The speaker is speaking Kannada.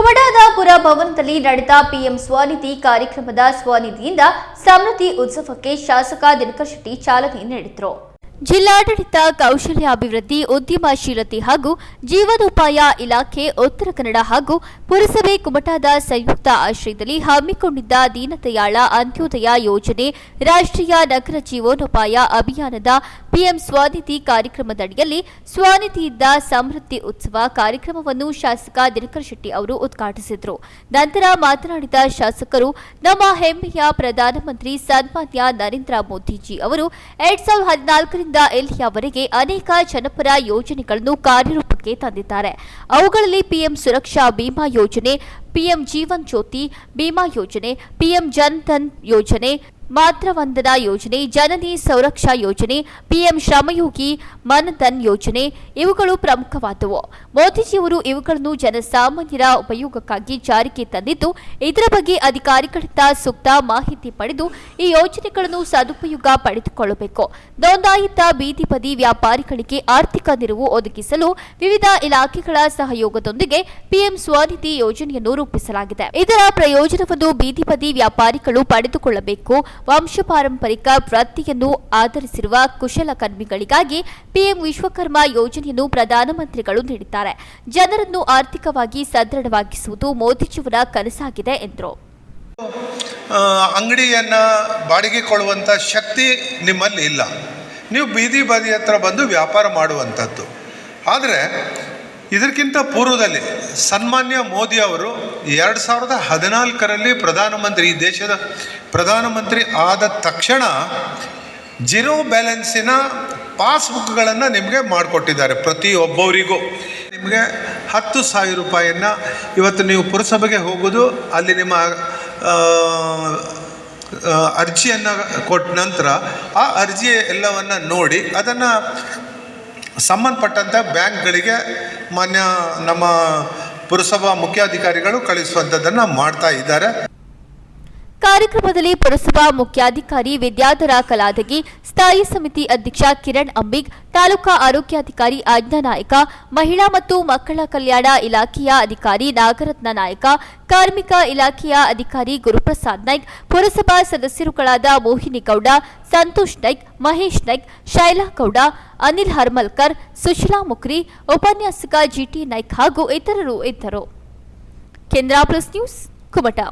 ಕುಮಟಾದ ಪುರಭವನದಲ್ಲಿ ನಡೆದ ಪಿಎಂ ಸ್ವನಿಧಿ ಕಾರ್ಯಕ್ರಮದ ಸ್ವನಿಧಿಯಿಂದ ಸಮೃದ್ಧಿ ಉತ್ಸವಕ್ಕೆ ಶಾಸಕ ದಿನಕರ್ ಶೆಟ್ಟಿ ಚಾಲನೆ ನೀಡಿದರು. ಜಿಲ್ಲಾಡಳಿತ ಕೌಶಲ್ಯಾಭಿವೃದ್ಧಿ, ಉದ್ಯಮಶೀಲತೆ ಹಾಗೂ ಜೀವನೋಪಾಯ ಇಲಾಖೆ, ಉತ್ತರ ಕನ್ನಡ ಹಾಗೂ ಪುರಸಭೆ ಕುಮಟಾದ ಸಂಯುಕ್ತ ಆಶ್ರಯದಲ್ಲಿ ಹಮ್ಮಿಕೊಂಡಿದ್ದ ದೀನದಯಾಳ ಅಂತ್ಯೋದಯ ಯೋಜನೆ, ರಾಷ್ಟ್ರೀಯ ನಗರ ಜೀವನೋಪಾಯ ಅಭಿಯಾನದ ಪಿಎಂ ಸ್ವಾನಿಧಿ ಕಾರ್ಯಕ್ರಮದಡಿಯಲ್ಲಿ ಸ್ವಾನಿಧಿಯಿಂದ ಸಮೃದ್ಧಿ ಉತ್ಸವ ಕಾರ್ಯಕ್ರಮವನ್ನು ಶಾಸಕ ದಿನಕರ ಶೆಟ್ಟಿ ಅವರು ಉದ್ಘಾಟಿಸಿದರು. ನಂತರ ಮಾತನಾಡಿದ ಶಾಸಕರು, ನಮ್ಮ ಹೆಮ್ಮೆಯ ಪ್ರಧಾನಮಂತ್ರಿ ಸನ್ಮಾನ್ಯ ನರೇಂದ್ರ ಮೋದಿಜಿ ಅವರು ಎರಡ್ ಸಾವಿರದ ಹದಿನಾಲ್ಕರಿಂದ ಇಲ್ಲಿಯವರೆಗೆ ಅನೇಕ ಜನಪರ ಯೋಜನೆಗಳನ್ನು ಕಾರ್ಯರೂಪಕ್ಕೆ ತಂದಿದ್ದಾರೆ. ಅವುಗಳಲ್ಲಿ ಪಿಎಂ ಸುರಕ್ಷಾ ಬಿಮಾ ಯೋಜನೆ, ಪಿಎಂ ಜೀವನ್ ಜ್ಯೋತಿ ಬಿಮಾ ಯೋಜನೆ, ಪಿಎಂ ಜನ್ ಧನ್ ಯೋಜನೆ ಮಾತೃವಂದನಾ ಯೋಜನೆ, ಜನನಿ ಸೌರಕ್ಷಾ ಯೋಜನೆ, ಪಿಎಂ ಶ್ರಮಯೋಗಿ ಮನ್ಧನ್ ಯೋಜನೆ, ಇವುಗಳು ಪ್ರಮುಖವಾದವು. ಮೋದಿಜಿಯವರು ಇವುಗಳನ್ನು ಜನಸಾಮಾನ್ಯರ ಉಪಯೋಗಕ್ಕಾಗಿ ಜಾರಿಗೆ ತಂದಿದ್ದು, ಇದರ ಬಗ್ಗೆ ಅಧಿಕಾರಿಗಳಿಂದ ಸೂಕ್ತ ಮಾಹಿತಿ ಪಡೆದು ಈ ಯೋಜನೆಗಳನ್ನು ಸದುಪಯೋಗ ಪಡೆದುಕೊಳ್ಳಬೇಕು. ನೋಂದಾಯಿತ ಬೀದಿ ಬದಿ ವ್ಯಾಪಾರಿಗಳಿಗೆ ಆರ್ಥಿಕ ನೆರವು ಒದಗಿಸಲು ವಿವಿಧ ಇಲಾಖೆಗಳ ಸಹಯೋಗದೊಂದಿಗೆ ಪಿಎಂ ಸ್ವನಿಧಿ ಯೋಜನೆಯನ್ನು ರೂಪಿಸಲಾಗಿದೆ. ಇದರ ಪ್ರಯೋಜನವನ್ನು ಬೀದಿ ಬದಿ ವ್ಯಾಪಾರಿಗಳು ಪಡೆದುಕೊಳ್ಳಬೇಕು. ವಂಶಪಾರಂಪರಿಕ ವೃತ್ತಿಯನ್ನು ಆಧರಿಸಿರುವ ಕುಶಲಕರ್ಮಿಗಳಿಗಾಗಿ ಪಿಎಂ ವಿಶ್ವಕರ್ಮ ಯೋಜನೆಯನ್ನು ಪ್ರಧಾನಮಂತ್ರಿಗಳು ನೀಡಿದ್ದಾರೆ. ಜನರನ್ನು ಆರ್ಥಿಕವಾಗಿ ಸದೃಢವಾಗಿಸುವುದು ಮೋದಿಜಿಯವರ ಕನಸಾಗಿದೆ ಎಂದರು. ಅಂಗಡಿಯನ್ನು ಬಾಡಿಗೆ ಕೊಡುವಂಥ ಶಕ್ತಿ ನಿಮ್ಮಲ್ಲಿ ಇಲ್ಲ. ನೀವು ಬೀದಿ ಬದಿ ಹತ್ರ ಬಂದು ವ್ಯಾಪಾರ ಮಾಡುವಂಥದ್ದು ಆದರೆ ಇದಕ್ಕಿಂತ ಪೂರ್ವದಲ್ಲಿ ಸನ್ಮಾನ್ಯ ಮೋದಿ ಅವರು ಎರಡು ಸಾವಿರದ ಹದಿನಾಲ್ಕರಲ್ಲಿ ಪ್ರಧಾನಮಂತ್ರಿ, ಈ ದೇಶದ ಪ್ರಧಾನಮಂತ್ರಿ ಆದ ತಕ್ಷಣ ಜೀರೋ ಬ್ಯಾಲೆನ್ಸಿನ ಪಾಸ್ಬುಕ್ಗಳನ್ನು ನಿಮಗೆ ಮಾಡಿಕೊಟ್ಟಿದ್ದಾರೆ ಪ್ರತಿಯೊಬ್ಬರಿಗೂ ನಿಮಗೆ ಹತ್ತು ಸಾವಿರ ರೂಪಾಯಿಯನ್ನು ಇವತ್ತು ನೀವು ಪುರಸಭೆಗೆ ಹೋಗೋದು, ಅಲ್ಲಿ ನಿಮ್ಮ ಅರ್ಜಿಯನ್ನು ಕೊಟ್ಟ ನಂತರ ಆ ಅರ್ಜಿ ಎಲ್ಲವನ್ನು ನೋಡಿ, ಅದನ್ನು ಸಂಬಂಧಪಟ್ಟಂಥ ಬ್ಯಾಂಕ್ಗಳಿಗೆ ಮಾನ್ಯ ನಮ್ಮ ಪುರಸಭಾ ಮುಖ್ಯಾಧಿಕಾರಿಗಳು ಕಳಿಸುವಂಥದ್ದನ್ನು ಮಾಡ್ತಾ ಇದ್ದಾರೆ. ಕಾರ್ಯಕ್ರಮದಲ್ಲಿ ಪುರಸಭಾ ಮುಖ್ಯಾಧಿಕಾರಿ ವಿದ್ಯಾಧರ ಕಲಾದಗಿ, ಸ್ಥಾಯಿ ಸಮಿತಿ ಅಧ್ಯಕ್ಷ ಕಿರಣ್ ಅಂಬಿಗ್, ತಾಲೂಕಾ ಆರೋಗ್ಯಾಧಿಕಾರಿ ಆಜ್ಞಾ ನಾಯಕ, ಮಹಿಳಾ ಮತ್ತು ಮಕ್ಕಳ ಕಲ್ಯಾಣ ಇಲಾಖೆಯ ಅಧಿಕಾರಿ ನಾಗರತ್ನ ನಾಯಕ, ಕಾರ್ಮಿಕ ಇಲಾಖೆಯ ಅಧಿಕಾರಿ ಗುರುಪ್ರಸಾದ್ ನಾಯ್ಕ್, ಪುರಸಭಾ ಸದಸ್ಯರುಗಳಾದ ಮೋಹಿನಿ ಗೌಡ, ಸಂತೋಷ್ ನಾಯ್ಕ್, ಮಹೇಶ್ ನಾಯ್ಕ್, ಶೈಲಾ ಗೌಡ, ಅನಿಲ್ ಹರ್ಮಲ್ಕರ್, ಸುಶೀಲಾ ಮುಕ್ರಿ, ಉಪನ್ಯಾಸಕ ಜಿಟಿ ನಾಯ್ಕ್ ಹಾಗೂ ಇತರರು ಇದ್ದರು. ಕೇಂದ್ರ ಪ್ಲಸ್ ನ್ಯೂಸ್ ಕುಮಟಾ.